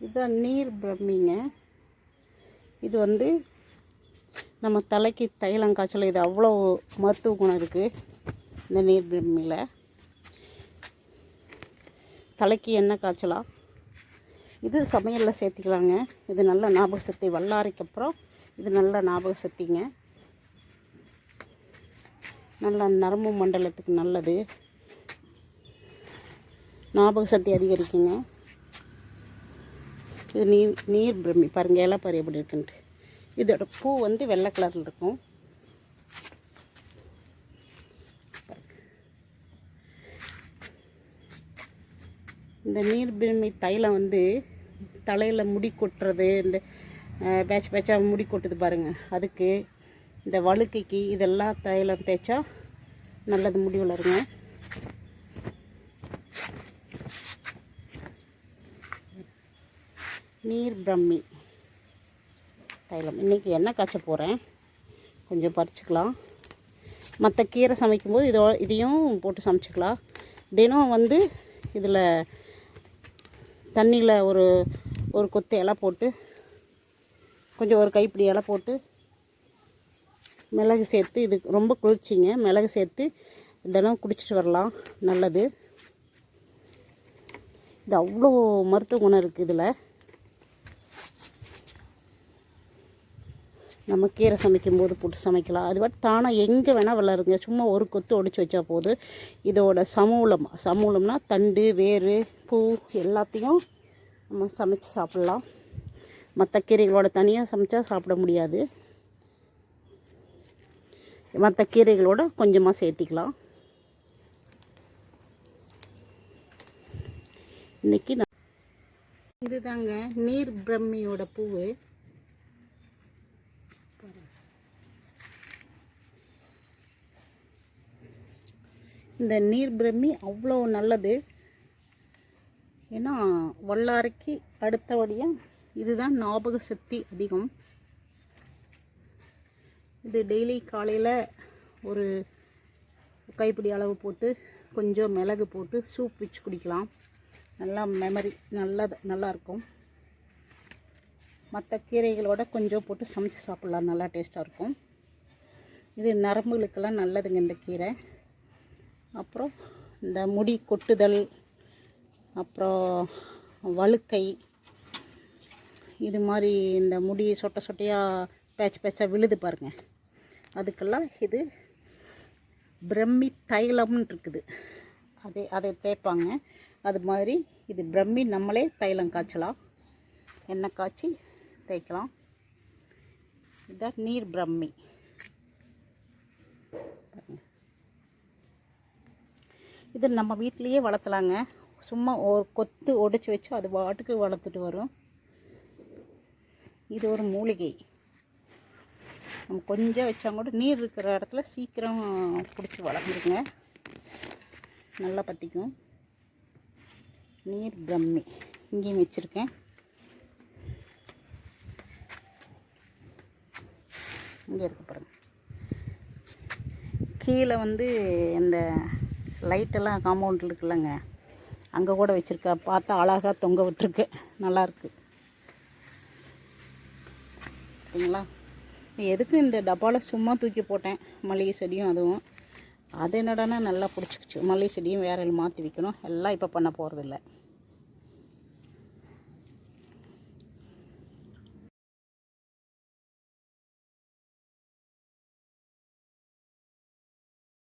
இதுதான் நீர் பிரம்மிங்க. இது வந்து நம்ம தலைக்கு தைலம் காய்ச்சல் இது அவ்வளோ மருத்துவ குணம் இருக்குது இந்த நீர் பிரம்மியில். தலைக்கு எண்ணெய் காய்ச்சலா? இது சமையலில் சேர்த்திக்கலாங்க. இது நல்ல ஞாபக சக்தி வல்லாரைக்கு அப்புறம் இது நல்ல ஞாபக சக்திங்க. நல்ல நரம்பு மண்டலத்துக்கு நல்லது. ஞாபக சக்தி அதிகரிக்குங்க. இது நீர் நீர் பிரமி பாருங்கள் இலை பாரு எப்படி இருக்குன்ட்டு. இதோட பூ வந்து வெள்ளை கலரில் இருக்கும். இந்த நீர் தைலம் வந்து தலையில் முடி கொட்டுறது இந்த பேட்ச் பேட்சாக முடி கொட்டுது பாருங்கள் அதுக்கு இந்த வழுக்கைக்கு இதெல்லாம் தைலம் தேய்ச்சா நல்லது முடி வளருங்க. நீர் பிரம்மி. தைலம். இன்றைக்கி எண்ணெய் காய்ச்ச போகிறேன் கொஞ்சம் பறிச்சுக்கலாம். மற்ற கீரை சமைக்கும்போது இதோ இதையும் போட்டு சமைச்சிக்கலாம். தினம் வந்து இதில் தண்ணியில் ஒரு ஒரு கொத்து இலை போட்டு கொஞ்சம் ஒரு கைப்பிடி இலை போட்டு மிளகு சேர்த்து இது ரொம்ப குளிர்ச்சிங்க மிளகு சேர்த்து தினம் குடிச்சிட்டு வரலாம். நல்லது. இது அவ்வளோ மருத்துவ குணம் இருக்குது இதில். நம்ம கீரை சமைக்கும் போது போட்டு சமைக்கலாம். அது பாட்டு தானாக எங்கே வேணால் வளருங்க சும்மா ஒரு கொத்து ஒடிச்சு வச்சா போதும் இதோட சமூலம் சமூலம்னா தண்டு வேர் பூ எல்லாத்தையும் நம்ம சமைச்சு சாப்பிட்லாம். மற்ற கீரைகளோட தனியாக சமைச்சா சாப்பிட முடியாது. மற்ற கீரைகளோட கொஞ்சமாக சேர்த்திக்கலாம். இன்றைக்கி நான் இதுதாங்க நீர் பிரம்மியோட பூவு. இந்த நீர் பிரம்மி அவ்வளோ நல்லது. ஏன்னா வல்லாரைக்கு அடுத்தபடியாக இதுதான் ஞாபக சக்தி அதிகம். இது டெய்லி காலையில் ஒரு கைப்பிடி அளவு போட்டு கொஞ்சம் மிளகு போட்டு சூப் வச்சு குடிக்கலாம். நல்லா மெமரி நல்லது நல்லாயிருக்கும் மற்ற கீரைகளோட கொஞ்சம் போட்டு சமைச்சு சாப்பிட்லாம். நல்லா டேஸ்ட்டாக இருக்கும். இது நரம்புகளுக்கெல்லாம் நல்லதுங்க இந்த கீரை. அப்புறம் இந்த முடி கொட்டுதல் அப்புறம் வழுக்கை இது மாதிரி இந்த முடி சொட்டை சொட்டையாக பேச்சு பேச்சாக விழுது பாருங்கள் அதுக்கெல்லாம் இது பிரம்மி தைலம்னு இருக்குது. அதே அதை தேய்ப்பாங்க. அது மாதிரி இது பிரம்மி நம்மளே தைலம் காய்ச்சலாம் எண்ணெய் காய்ச்சி தைக்கலாம் இதுதான் நீர் பிரம்மி. இது நம்ம வீட்லேயே வளர்த்தலாங்க. சும்மா ஒரு கொத்து ஒடிச்சு வச்சு அது பாட்டுக்கு வளர்த்துட்டு வரும். இது ஒரு மூலிகை. நம்ம கொஞ்சம் வச்சா கூட நீர் இருக்கிற இடத்துல சீக்கிரம் பிடிச்சி வளர்ந்துருங்க. நல்லா பற்றிக்கும் நீர் பிரம்மி. இங்கேயும் வச்சுருக்கேன். இங்கே இருக்க பாருங்கள் கீழே வந்து இந்த லைட்டெல்லாம் காம்பவுண்டில் இருக்குல்லங்க. அங்கே கூட வச்சுருக்கா. பார்த்தா அழகாக தொங்க விட்டுருக்கு. நல்லாயிருக்கு சரிங்களா? எதுக்கு இந்த டப்பாவில் சும்மா தூக்கி போட்டேன். மல்லிகை செடியும் அதுவும். அது என்னடானா நல்லா பிடிச்சிக்கிச்சு. மல்லிகை செடியும் வேறு மாற்றி வைக்கணும். எல்லாம் இப்போ பண்ண போகிறதில்ல